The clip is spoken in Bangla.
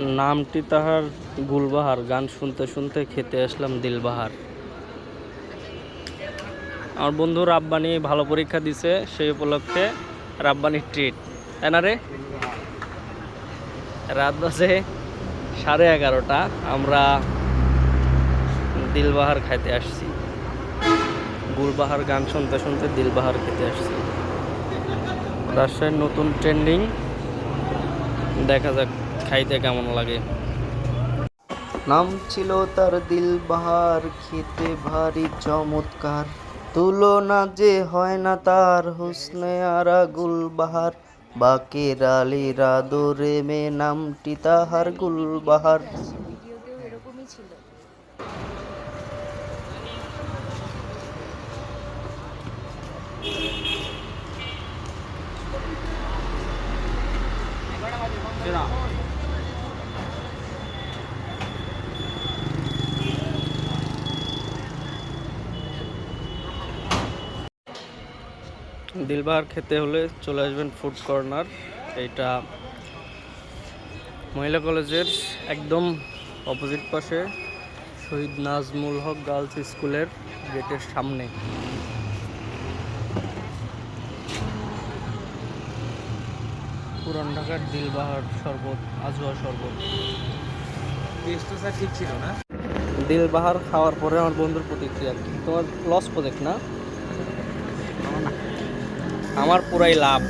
নামটি তাহার গুলবাহার, গান শুনতে শুনতে খেতে আসলাম দিলবাহার। আমার বন্ধু রাব্বানি ভালো পরীক্ষা দিছে, সেই উপলক্ষে রাব্বানির ট্রিট তাই না রে? রাত বাজে সাড়ে এগারোটা, আমরা দিলবাহার খাইতে আসছি। গুলবাহার গান শুনতে শুনতে দিলবাহার খেতে আসছি। রাজশাহীর নতুন ট্রেন্ডিং দেখা যাক। খাইতে কেমন লাগে? নাম ছিল তার দিলবাহার খেতে ভারী চমৎকার। তুলনা যে হয় না তার হুসনে আরা গুলবাহার বাকের আলীর আদরে মে নামটি তাহার গুলবাহার ভিডিওতেও দিলবাহার খেতে হলে চলে আসবেন ফুড কর্নার এইটা মহিলা কলেজের একদম অপোজিট পাশে শহীদ নাজমুল হক গার্লস স্কুলের গেটের সামনে। পুরান ঢাকার দিলবাহার শরবত আজওয়া শরবত। স্যার ঠিক ছিল না। দিলবাহার খাওয়ার পরে আমার বন্ধুর প্রতিক্রিয়া তোমার লস প্রজেক্ট না। আমার পুরাই লাভ।